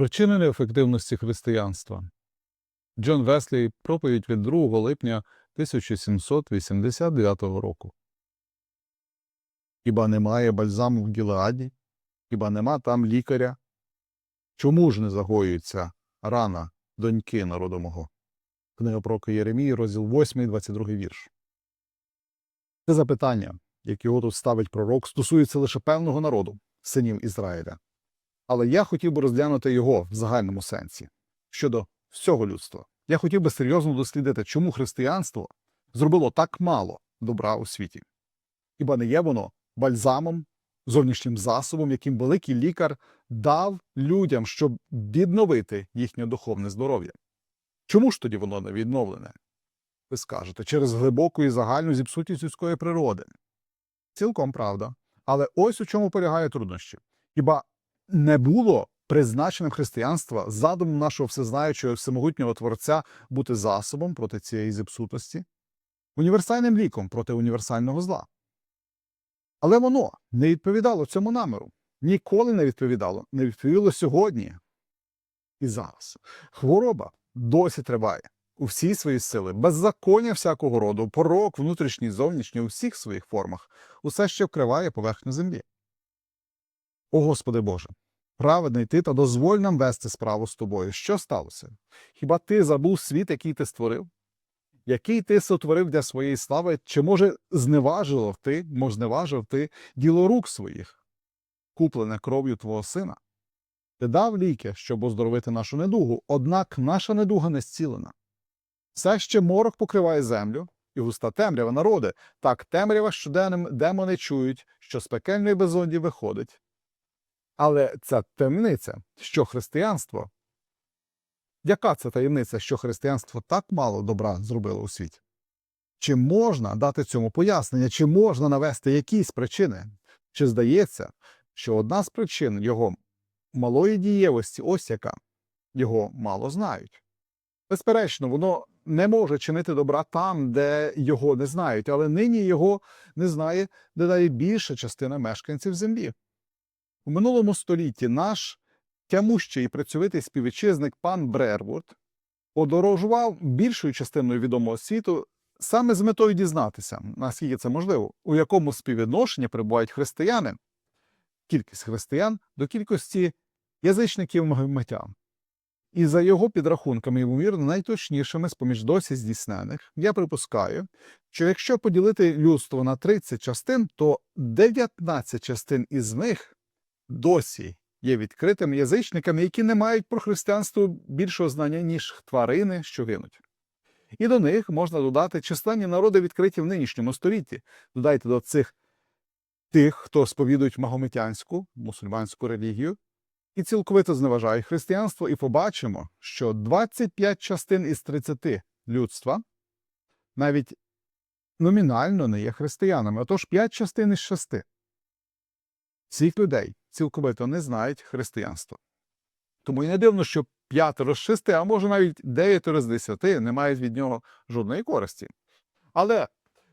Причини неефективності християнства. Джон Веслі, проповідь від 2 липня 1789 року. Хіба немає бальзаму в Гілеаді? Хіба нема там лікаря? Чому ж не загоюється рана доньки народу мого? Книга пророка Єремії, розділ 8, 22 вірш. Це запитання, яке тут ставить пророк, стосується лише певного народу, синів Ізраїля. Але я хотів би розглянути його в загальному сенсі щодо всього людства. Я хотів би серйозно дослідити, чому християнство зробило так мало добра у світі. Хіба не є воно бальзамом, зовнішнім засобом, яким великий лікар дав людям, щоб відновити їхнє духовне здоров'я? Чому ж тоді воно не відновлене? Ви скажете, через глибоку і загальну зіпсутість людської природи. Цілком правда. Але ось у чому полягає труднощі. Хіба не було призначеним християнства задумом нашого всезнаючого всемогутнього Творця бути засобом проти цієї зіпсутості, універсальним ліком проти універсального зла. Але воно не відповідало цьому наміру. Ніколи не відповідало, не відповіло сьогодні і зараз. Хвороба досі триває у всі свої сили, беззаконня всякого роду, порок, внутрішній, зовнішній, у всіх своїх формах, усе ще вкриває поверхню землі. О Господи Боже, праведний ти та дозволь нам вести справу з тобою. Що сталося? Хіба ти забув світ, який ти створив? Який ти сотворив для своєї слави, чи може зневажив ти, може зневажив ти діло рук своїх, куплене кров'ю твого сина? Ти дав ліки, щоб оздоровити нашу недугу, однак наша недуга не зцілена. Все ще морок покриває землю, і густа темрява народи, так темрява щоденним демони чують, що з пекельної безодні виходить. Але ця таємниця, що християнство, яка це таємниця, що християнство так мало добра зробило у світі? Чи можна дати цьому пояснення, чи можна навести якісь причини? Чи здається, що одна з причин його малої дієвості, ось яка, його мало знають? Безперечно, воно не може чинити добра там, де його не знають, але нині його не знає дедалі більша частина мешканців землі. У минулому столітті наш тямущий і працьовитий співвітчизник пан Брервуд подорожував більшою частиною відомого світу саме з метою дізнатися, наскільки це можливо, у якому співвідношенні перебувають християни, кількість християн до кількості язичників магометян. І за його підрахунками, ймовірно, найточнішими з поміж досі здійснених, я припускаю, що якщо поділити людство на 30 частин, то 19 частин із них досі є відкритими язичниками, які не мають про християнство більшого знання, ніж тварини, що гинуть. І до них можна додати численні народи, відкриті в нинішньому столітті. Додайте до цих тих, хто сповідують магометянську, мусульманську релігію, і цілковито зневажають християнство, і побачимо, що 25 частин із 30 людства навіть номінально не є християнами, отож 5 частин із 6 цих людей цілковито не знають християнства. Тому і не дивно, що п'ятеро з шести, а може навіть дев'ятеро з десяти не мають від нього жодної користі. Але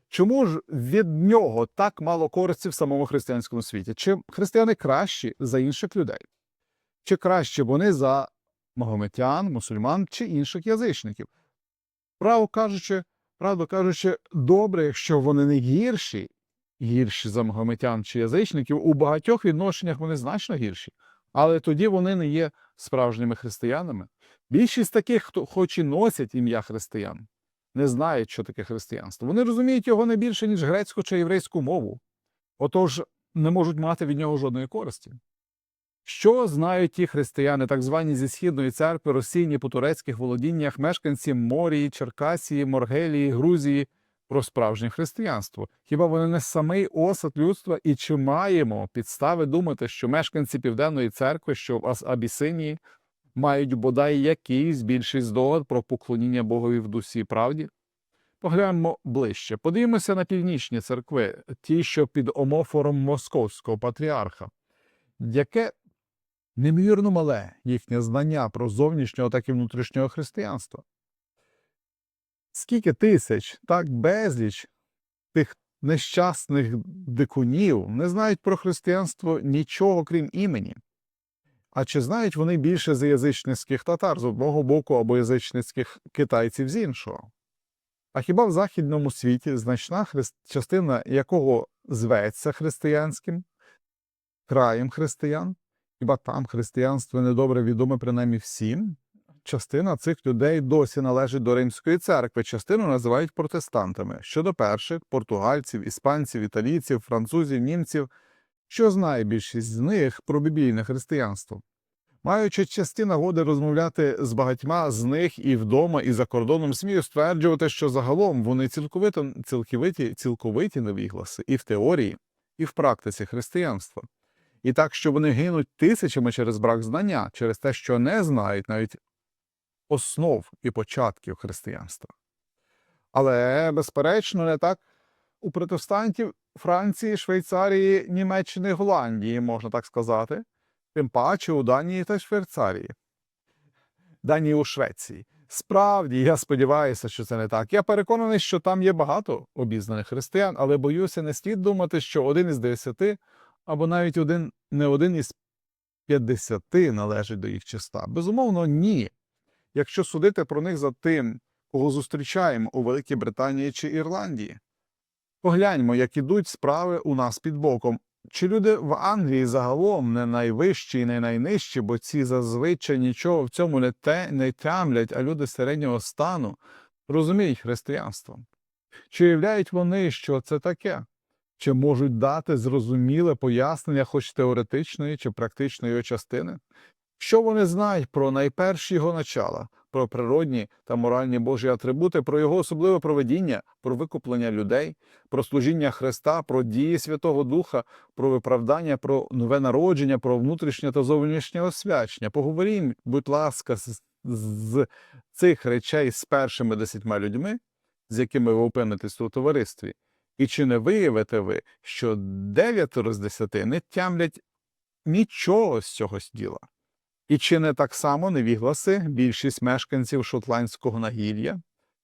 чому ж від нього так мало користі в самому християнському світі? Чи християни кращі за інших людей? Чи краще вони за магометян, мусульман чи інших язичників? Право кажучи, правду кажучи, добре, якщо вони не гірші, гірші за магометян чи язичників, у багатьох відношеннях вони значно гірші. Але тоді вони не є справжніми християнами. Більшість таких, хто хоч і носять ім'я християн, не знають, що таке християнство. Вони розуміють його не більше, ніж грецьку чи єврейську мову. Отож, не можуть мати від нього жодної користі. Що знають ті християни, так звані зі східної церкви, розсійні по турецьких володіннях, мешканці Морії, Черкасії, Моргелії, Грузії про справжнє християнство? Хіба вони не самий осад людства? І чи маємо підстави думати, що мешканці Південної церкви, що в Абісинії, мають бодай якийсь більший здогад про поклоніння Богові в дусі правді? Погляньмо ближче. Подивимося на північні церкви, ті, що під омофором московського патріарха. Яке неймовірно мале їхнє знання про зовнішнього, так і внутрішнього християнства. Скільки тисяч, так безліч тих нещасних дикунів не знають про християнство нічого крім імені. А чи знають вони більше за язичницьких татар з одного боку або язичницьких китайців з іншого? А хіба в західному світі значна христ... частина якого зветься християнським, краєм християн? Хіба там християнство недобре відоме принаймні всім? Частина цих людей досі належить до Римської церкви, частину називають протестантами. Щодо перших португальців, іспанців, італійців, французів, німців, що знає більшість з них про біблійне християнство? Маючи часті нагоди розмовляти з багатьма з них і вдома, і за кордоном, смію стверджувати, що загалом вони цілковито цілковиті, цілковиті невігласи і в теорії, і в практиці християнства. І так, що вони гинуть тисячами через брак знання, через те, що не знають навіть основ і початків християнства. Але, безперечно, не так у протестантів Франції, Швейцарії, Німеччини, Голландії, можна так сказати, тим паче у Данії та Швейцарії. Данії у Швеції. Справді, я сподіваюся, що це не так. Я переконаний, що там є багато обізнаних християн, але боюся, не слід думати, що один із десяти або навіть один не один із п'ятдесяти належить до їх числа. Безумовно, ні. Якщо судити про них за тим, кого зустрічаємо у Великій Британії чи Ірландії. Погляньмо, як ідуть справи у нас під боком. Чи люди в Англії загалом не найвищі і не найнижчі, бо ці зазвичай нічого в цьому не, те, не тямлять, а люди середнього стану розуміють християнство? Чи уявляють вони, що це таке? Чи можуть дати зрозуміле пояснення хоч теоретичної чи практичної частини? Що вони знають про найперші його начала, про природні та моральні Божі атрибути, про його особливе проведіння, про викуплення людей, про служіння Христа, про дії Святого Духа, про виправдання, про нове народження, про внутрішнє та зовнішнє освячення? Поговорім, будь ласка, з, з цих речей з першими десятьма людьми, з якими ви опинитесь у товаристві. І чи не виявите ви, що дев'ятеро з десяти не тямлять нічого з цього діла? І чи не так само невігласи більшість мешканців шотландського нагір'я?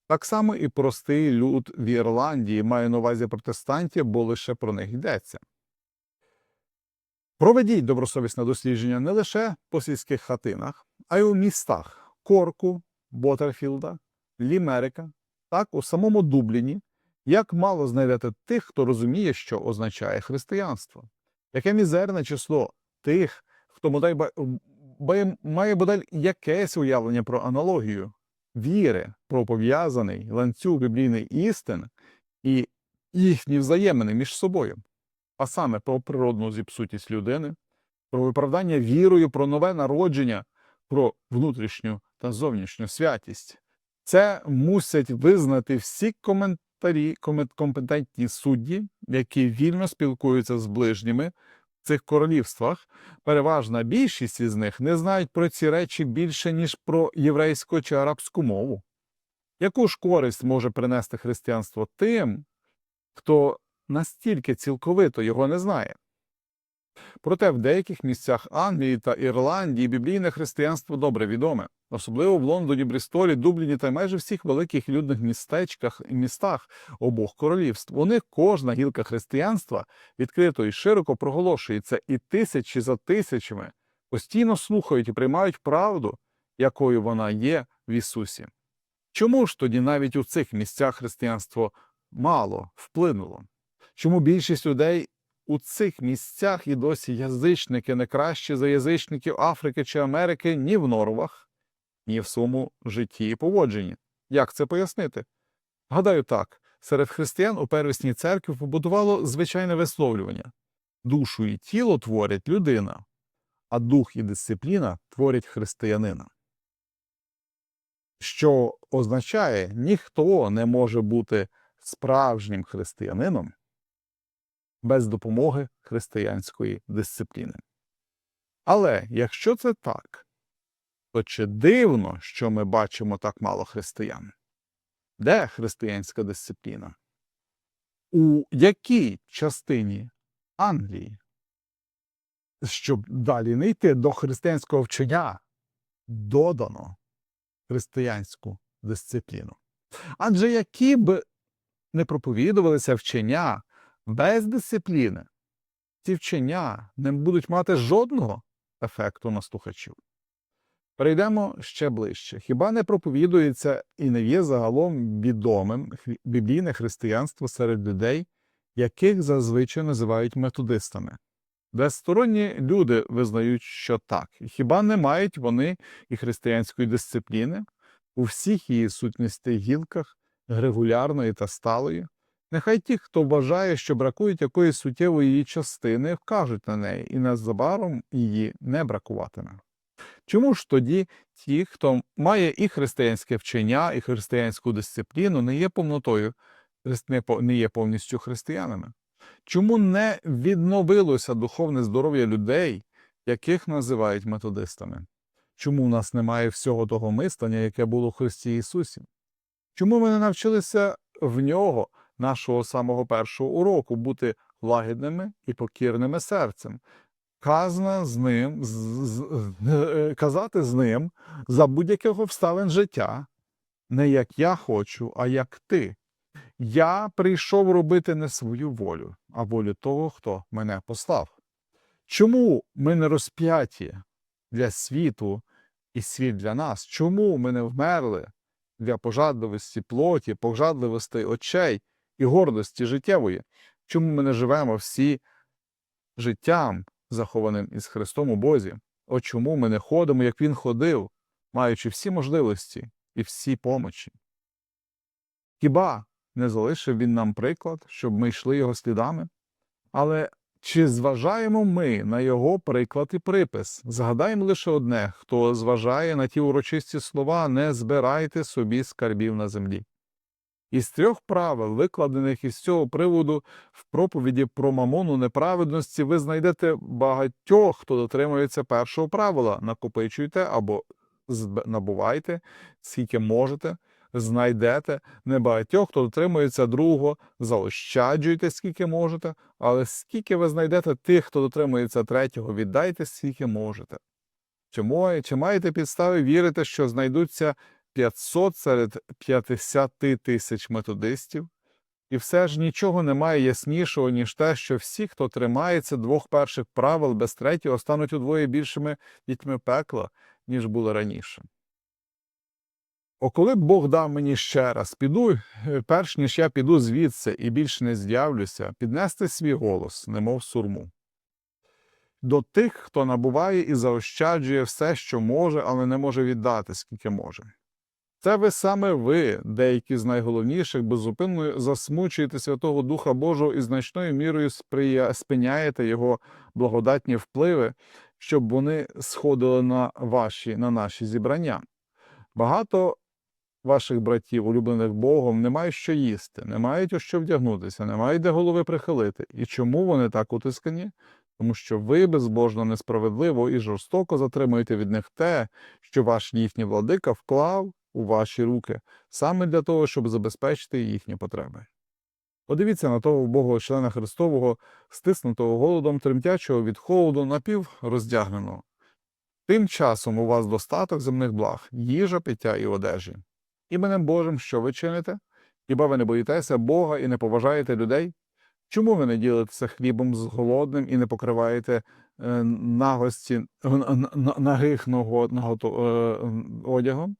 Так само і простий люд в Ірландії має на увазі протестантів, бо лише про них йдеться. Проведіть добросовісне дослідження не лише по сільських хатинах, а й у містах Корку, Ботерфілда, Лімерика, так у самому Дубліні, як мало знайдете тих, хто розуміє, що означає християнство, яке мізерне число тих, хто бо- має бодай якесь уявлення про аналогію, віри, про пов'язаний ланцюг біблійних істин і їхні взаємини між собою, а саме про природну зіпсутість людини, про виправдання вірою, про нове народження, про внутрішню та зовнішню святість. Це мусять визнати всі коментарі, компетентні судді, які вільно спілкуються з ближніми цих королівствах. Переважна більшість із них не знають про ці речі більше, ніж про єврейську чи арабську мову. Яку ж користь може принести християнство тим, хто настільки цілковито його не знає? Проте в деяких місцях Англії та Ірландії біблійне християнство добре відоме, особливо в Лондоні, Брістолі, Дубліні та майже всіх великих людних містечках і містах обох королівств. Них кожна гілка християнства відкрито і широко проголошується, і тисячі за тисячами постійно слухають і приймають правду, якою вона є в Ісусі. Чому ж тоді навіть у цих місцях християнство мало вплинуло? Чому більшість людей у цих місцях і досі язичники не кращі за язичників Африки чи Америки ні в норвах, ні в своєму житті і поводженні. Як це пояснити? Гадаю так, серед християн у первісній церкві побудувало звичайне висловлювання душу і тіло творять людина, а дух і дисципліна творять християнина. Що означає, ніхто не може бути справжнім християнином без допомоги християнської дисципліни. Але якщо це так, то чи дивно, що ми бачимо так мало християн? Де християнська дисципліна? У якій частині Англії? Щоб далі не йти до християнського вчення, додано християнську дисципліну. Адже які б не проповідувалися вчення без дисципліни, ці вчення не будуть мати жодного ефекту на слухачів. Перейдемо ще ближче. Хіба не проповідується і не є загалом відомим біблійне християнство серед людей, яких зазвичай називають методистами? Безсторонні люди визнають, що так. І Хіба не мають вони і християнської дисципліни у всіх її сутністих гілках, регулярної та сталої? Нехай ті, хто вважає, що бракують якоїсь суттєвої її частини, вкажуть на неї, і незабаром її не бракуватиме. Чому ж тоді ті, хто має і християнське вчення, і християнську дисципліну, не є повнотою, не є повністю християнами? Чому не відновилося духовне здоров'я людей, яких називають методистами? Чому в нас немає всього того мислення, яке було в Христі Ісусі? Чому ми не навчилися в нього, нашого самого першого уроку, бути лагідними і покірними серцем? Казна з ним, з, з- е, казати з ним за будь-яких обставин життя, не як я хочу, а як ти. Я прийшов робити не свою волю, а волю того, хто мене послав. Чому ми не розп'яті для світу і світ для нас? Чому ми не вмерли для пожадливості плоті, пожадливості очей і гордості життєвої? Чому ми не живемо всі життям, захованим із Христом у Бозі? От чому ми не ходимо, як Він ходив, маючи всі можливості і всі помочі? Хіба не залишив він нам приклад, щоб ми йшли його слідами? Але чи зважаємо ми на його приклад і припис? Згадаємо лише одне: хто зважає на ті урочисті слова, не збирайте собі скарбів на землі. Із трьох правил, викладених із цього приводу в проповіді про мамону неправедності, ви знайдете багатьох, хто дотримується першого правила: накопичуйте або набувайте, скільки можете, знайдете. Небагатьох, хто дотримується другого, заощаджуйте, скільки можете, але скільки ви знайдете тих, хто дотримується третього, віддайте, скільки можете. Чи, мо- чи маєте підстави вірити, що знайдуться 500 серед 50 тисяч методистів? І все ж нічого немає яснішого, ніж те, що всі, хто тримається двох перших правил без третього, стануть удвоє більшими дітьми пекла, ніж були раніше. О, коли б Бог дав мені ще раз, піду, е, перш ніж я піду звідси і більше не з'явлюся, піднести свій голос, немов сурму. До тих, хто набуває і заощаджує все, що може, але не може віддати, скільки може. Це ви саме ви, деякі з найголовніших, беззупинно засмучуєте Святого Духа Божого і значною мірою сприя... спиняєте його благодатні впливи, щоб вони сходили на ваші, на наші зібрання. Багато ваших братів, улюблених Богом, не мають що їсти, не мають у що вдягнутися, не мають де голови прихилити. І чому вони так утискані? Тому що ви безбожно, несправедливо і жорстоко затримуєте від них те, що ваш їхній владика вклав у ваші руки, саме для того, щоб забезпечити їхні потреби. Подивіться на того вбогого члена Христового, стиснутого голодом, тремтячого від холоду, напівроздягненого. Тим часом у вас достаток земних благ, їжа, пиття і одежі. Іменем Божим, що ви чините? Хіба ви не боїтеся Бога і не поважаєте людей? Чому ви не ділитеся хлібом з голодним і не покриваєте е, нагості нагих ного, нагото, е, одягом?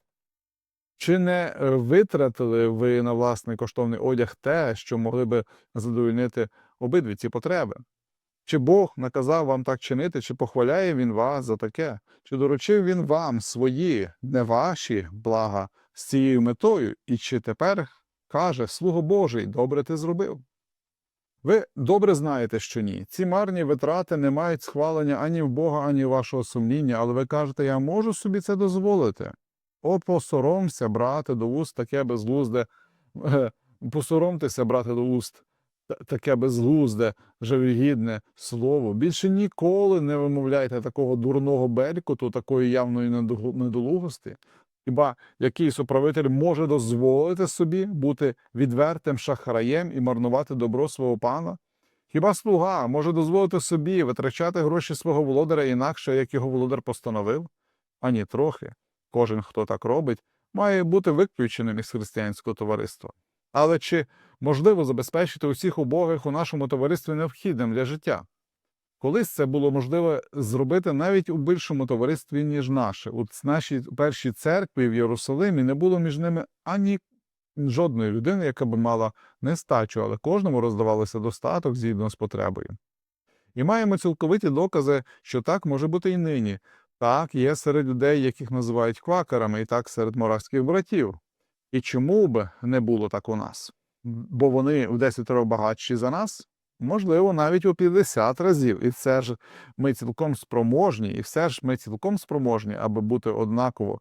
Чи не е, витратили ви на власний коштовний одяг те, що могли би задовольнити обидві ці потреби? Чи Бог наказав вам так чинити, чи похваляє він вас за таке? Чи доручив він вам свої, не ваші блага з цією метою, і чи тепер каже, слуго Божий, добре ти зробив? Ви добре знаєте, що ні. Ці марні витрати не мають схвалення ані в Бога, ані вашого сумління, але ви кажете, я можу собі це дозволити. О, посоромся, брати до уст таке безглузде, посоромтеся, брати до уст таке безглузде, жалюгідне слово. Більше ніколи не вимовляйте такого дурного белькоту, такої явної недолугості. Хіба якийсь управитель може дозволити собі бути відвертим шахраєм і марнувати добро свого пана? Хіба слуга може дозволити собі витрачати гроші свого володаря інакше, як його володар постановив? Ані трохи. Кожен, хто так робить, має бути виключеним із християнського товариства. Але чи можливо забезпечити усіх убогих у нашому товаристві необхідним для життя? Колись це було можливо зробити навіть у більшому товаристві, ніж наше. У нашій першій церкві в Єрусалимі не було між ними ані жодної людини, яка би мала нестачу, але кожному роздавалося достаток згідно з потребою. І маємо цілковиті докази, що так може бути і нині. Так, є серед людей, яких називають квакерами, і так серед моравських братів. І чому б не було так у нас? Бо вони в 10 разів багатші за нас, можливо, навіть у 50 разів. І все ж ми цілком спроможні, і все ж ми цілком спроможні, аби бути однаково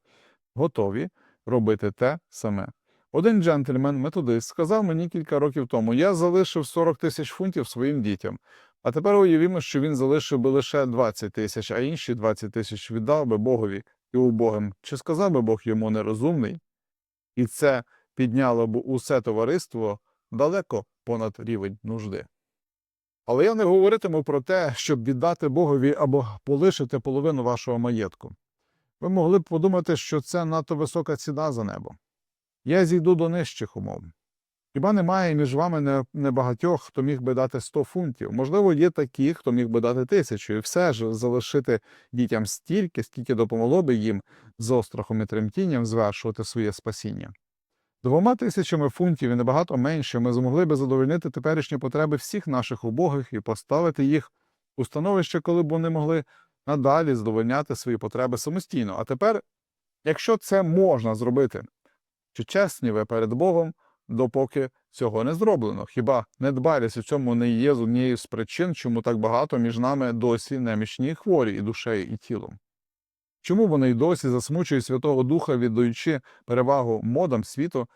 готові робити те саме. Один джентльмен, методист, сказав мені кілька років тому: я залишив 40 тисяч фунтів своїм дітям. А тепер уявімо, що він залишив би лише 20 тисяч, а інші 20 тисяч віддав би Богові і убогим. Чи сказав би Бог йому нерозумний? І це підняло б усе товариство далеко понад рівень нужди. Але я не говоритиму про те, щоб віддати Богові або полишити половину вашого маєтку. Ви могли б подумати, що це надто висока ціна за небо. Я зійду до нижчих умов. Хіба немає між вами не- небагатьох, хто міг би дати 100 фунтів? Можливо, є такі, хто міг би дати тисячу, і все ж залишити дітям стільки, скільки допомогло би їм з острахом і тремтінням звершувати своє спасіння. Двома тисячами фунтів і набагато менше ми змогли би задовольнити теперішні потреби всіх наших убогих і поставити їх у становище, коли б вони могли надалі задовольняти свої потреби самостійно. А тепер, якщо це можна зробити, чи чесні ви перед Богом, допоки цього не зроблено? Хіба недбалість у цьому не є з однією з причин, чому так багато між нами досі немічні хворі і душею, і тілом? Чому вони й досі засмучують Святого Духа, віддаючи перевагу модам світу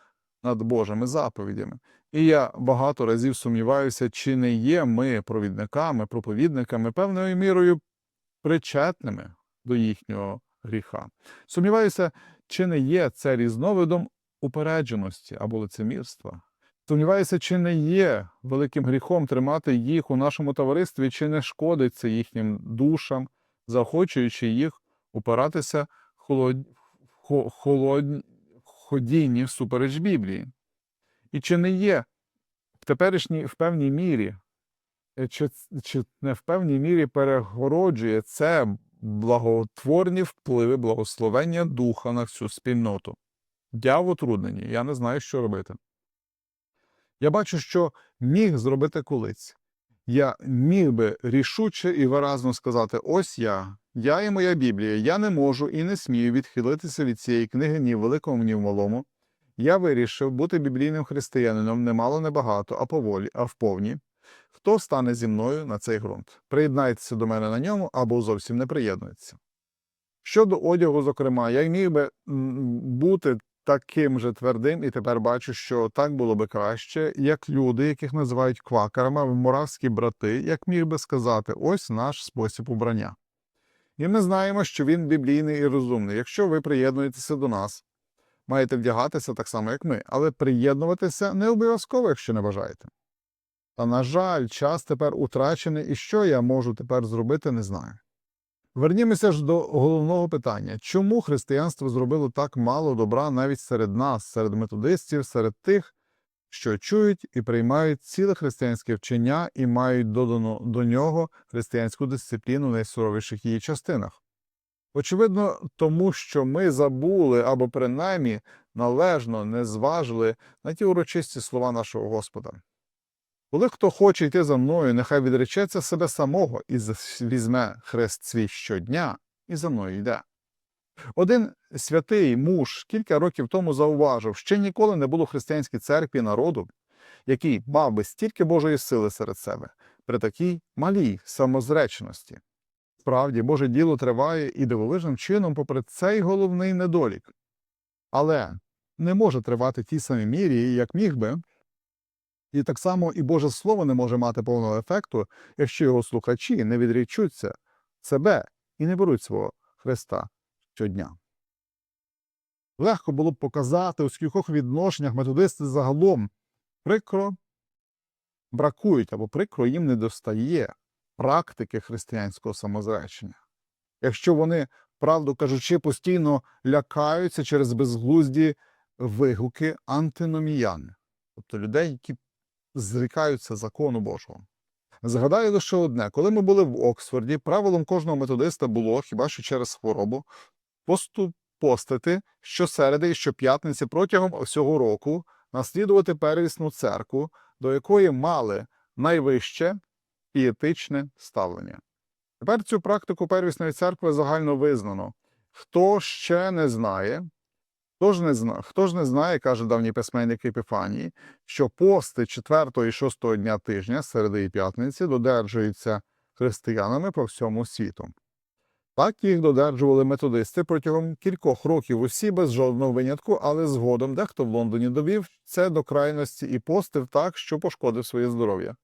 над Божими заповідями? І я багато разів сумніваюся, чи не є ми провідниками, проповідниками певною мірою причетними до їхнього гріха. Сумніваюся, чи не є це різновидом упередженості або лицемірства. Сумніваюся, чи не є великим гріхом тримати їх у нашому товаристві, чи не шкодить це їхнім душам, заохочуючи їх упиратися холод... хо- холод... ходінні всупереч Біблії. І чи не є в теперішній в певній мірі, е, чи, чи не в певній мірі перегороджує це благотворні впливи благословення духа на всю спільноту? Я в утрудненні, я не знаю, що робити. Я бачу, що міг зробити колись. Я міг би рішуче і виразно сказати: ось я, я і моя Біблія, я не можу і не смію відхилитися від цієї книги ні в великому, ні в малому. Я вирішив бути біблійним християнином не мало не багато, а поволі, а вповні. Хто стане зі мною на цей ґрунт? Приєднайтеся до мене на ньому або зовсім не приєднується. Щодо одягу, зокрема, я міг би бути таким же твердим, і тепер бачу, що так було би краще, як люди, яких називають квакерами, моравські брати, як міг би сказати, ось наш спосіб убрання. І ми знаємо, що він біблійний і розумний. Якщо ви приєднуєтеся до нас, маєте вдягатися так само, як ми, але приєднуватися не обов'язково, якщо не бажаєте. Та, на жаль, час тепер утрачений, і що я можу тепер зробити, не знаю. Вернімося ж до головного питання: чому християнство зробило так мало добра навіть серед нас, серед методистів, серед тих, що чують і приймають ціле християнське вчення і мають додану до нього християнську дисципліну в найсуровіших її частинах? Очевидно, тому що ми забули або принаймні належно не зважили на ті урочисті слова нашого Господа. Коли хто хоче йти за мною, нехай відречеться себе самого і візьме хрест свій щодня і за мною йде. Один святий муж кілька років тому зауважив, ще ніколи не було християнській церкві народу, який мав би стільки Божої сили серед себе при такій малій самозреченості. Справді, Боже діло триває і дивовижним чином, попри цей головний недолік. Але не може тривати в тій самій мірі, як міг би, і так само і Боже Слово не може мати повного ефекту, якщо його слухачі не відрічуться себе і не беруть свого Христа щодня. Легко було б показати, у скількох відношеннях методисти загалом прикро бракують або прикро їм не достає практики християнського самозречення. Якщо вони, правду кажучи, постійно лякаються через безглузді вигуки антиноміян, тобто людей, які зрікаються закону Божого. Згадаю лише одне: коли ми були в Оксфорді, правилом кожного методиста було, хіба що через хворобу, посту постити щосереди і щоп'ятниці протягом всього року, наслідувати первісну церкву, до якої мали найвище пієтичне ставлення. Тепер цю практику первісної церкви загально визнано. Хто ще не знає, хто ж не знає, хто ж не знає, каже давній письменник Епіфанії, що пости 4 і 6 дня тижня, середи і п'ятниці, додержуються християнами по всьому світу. Так їх додержували методисти протягом кількох років усі без жодного винятку, але згодом дехто в Лондоні довів це до крайності і постив так, що пошкодив своє здоров'я.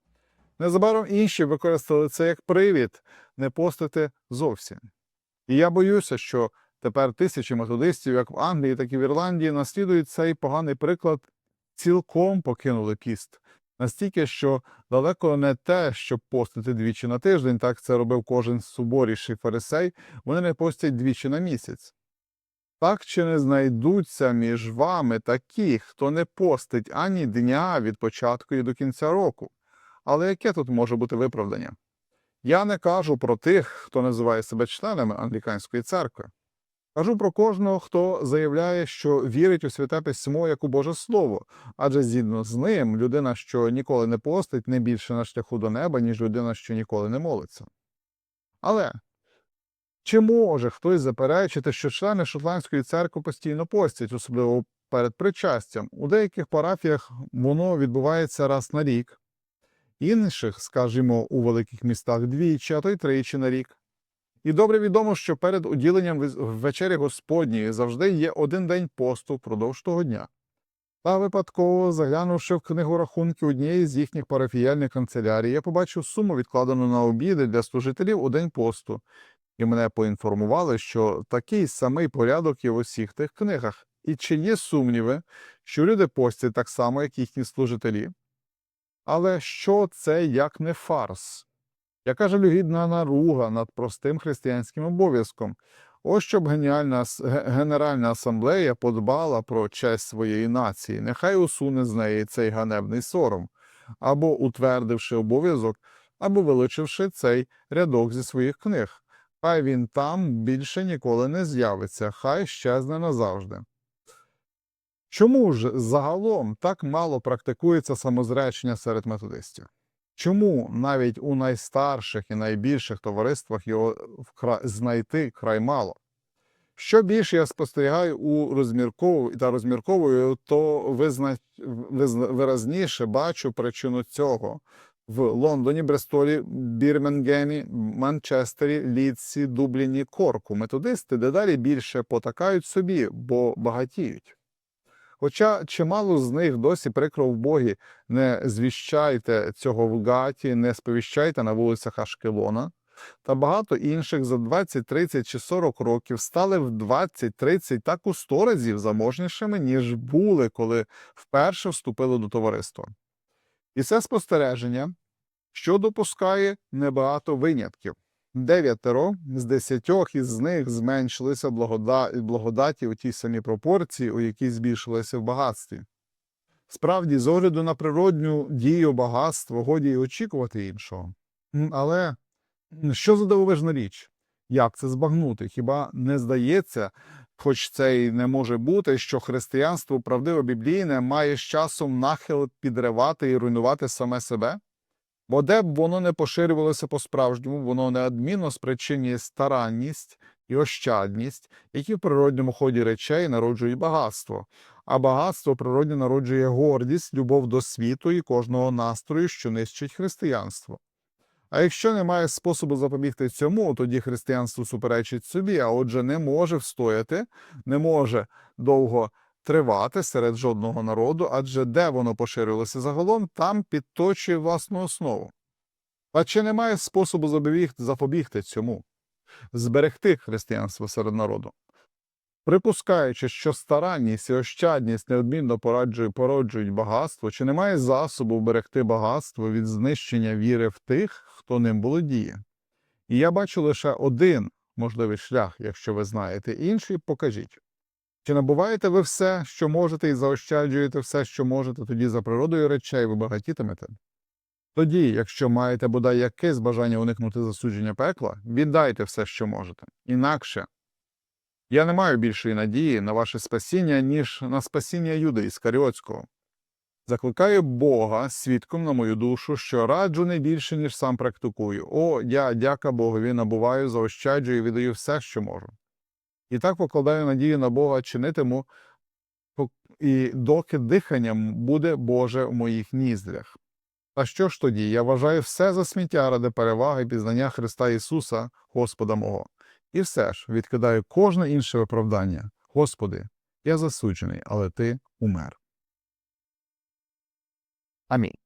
Незабаром інші використали це як привід не постити зовсім. І я боюся, що тепер тисячі методистів, як в Англії, так і в Ірландії, наслідують цей поганий приклад, цілком покинули піст. Настільки, що далеко не те, щоб постити двічі на тиждень, так це робив кожен суборіший фарисей, вони не постять двічі на місяць. Так чи не знайдуться між вами такі, хто не постить ані дня від початку і до кінця року. Але яке тут може бути виправдання? Я не кажу про тих, хто називає себе членами англіканської церкви. Кажу про кожного, хто заявляє, що вірить у святе письмо як у Боже Слово, адже згідно з ним людина, що ніколи не постить, не більше на шляху до неба, ніж людина, що ніколи не молиться. Але чи може хтось заперечити, що члени шотландської церкви постійно постять, особливо перед причастям? У деяких парафіях воно відбувається раз на рік, інших, скажімо, у великих містах двічі, а то й тричі на рік. І добре відомо, що перед уділенням вечері Господньої завжди є один день посту впродовж того дня. Та випадково, заглянувши в книгу рахунків однієї з їхніх парафіяльних канцелярій, я побачив суму, відкладену на обіди для служителів у день посту, і мене поінформували, що такий самий порядок є в усіх тих книгах. І чи є сумніви, що люди постять так само, як їхні служителі? Але що це як не фарс? Яка жалюгідна наруга над простим християнським обов'язком? Ось щоб геніальна Генеральна асамблея подбала про честь своєї нації, нехай усуне з неї цей ганебний сором, або утвердивши обов'язок, або вилучивши цей рядок зі своїх книг. Хай він там більше ніколи не з'явиться, хай щезне назавжди. Чому ж загалом так мало практикується самозречення серед методистів? Чому навіть у найстарших і найбільших товариствах його вкра... знайти край мало? Що більше я спостерігаю у розміркову та розмірковую, то визна... визна... виразніше бачу причину цього в Лондоні, Брестолі, Бірмінгемі, Манчестері, Лідсі, Дубліні, Корку. Методисти дедалі більше потакають собі, бо багатіють. Хоча чимало з них досі прикро в Богі не звіщайте цього в Гаті, не сповіщайте на вулицях Ашкелона. Та багато інших за 20, 30 чи 40 років стали в 20, 30 так у 100 разів заможнішими, ніж були, коли вперше вступили до товариства. І це спостереження, що допускає небагато винятків. Дев'ятеро з десятьох із них зменшилися благода... благодаті у тій самій пропорції, у якій збільшилися в багатстві. Справді, з огляду на природню дію багатства, годі й очікувати іншого. Але що за дивовижна річ? Як це збагнути? Хіба не здається, хоч це й не може бути, що християнство правдиво біблійне має з часом нахил підривати і руйнувати саме себе? Бо де б воно не поширювалося по-справжньому, воно неодмінно спричинює старанність і ощадність, які в природньому ході речей народжують багатство, а багатство природньо народжує гордість, любов до світу і кожного настрою, що нищить християнство. А якщо немає способу запобігти цьому, тоді християнство суперечить собі, а отже, не може встояти, не може довго тривати серед жодного народу, адже де воно поширилося загалом, там підточує власну основу. А чи немає способу запобігти, цьому, зберегти християнство серед народу? Припускаючи, що старанність і ощадність неодмінно породжують багатство, чи немає засобу вберегти багатство від знищення віри в тих, хто ним володіє? І я бачу лише один можливий шлях, якщо ви знаєте інший, покажіть. Чи набуваєте ви все, що можете, і заощаджуєте все, що можете, тоді за природою речей ви багатітимете? Тоді, якщо маєте бодай якесь бажання уникнути засудження пекла, віддайте все, що можете. Інакше я не маю більшої надії на ваше спасіння, ніж на спасіння Юда Іскаріотського. Закликаю Бога свідком на мою душу, що раджу не більше, ніж сам практикую. О, я, дяка Богові, набуваю, заощаджую і віддаю все, що можу. І так покладаю надію на Бога, чинитиму, і доки диханням буде Боже в моїх ніздрях. А що ж тоді? Я вважаю все за сміття ради переваги пізнання Христа Ісуса, Господа мого. І все ж відкидаю кожне інше виправдання. Господи, я засуджений, але Ти умер. Амінь.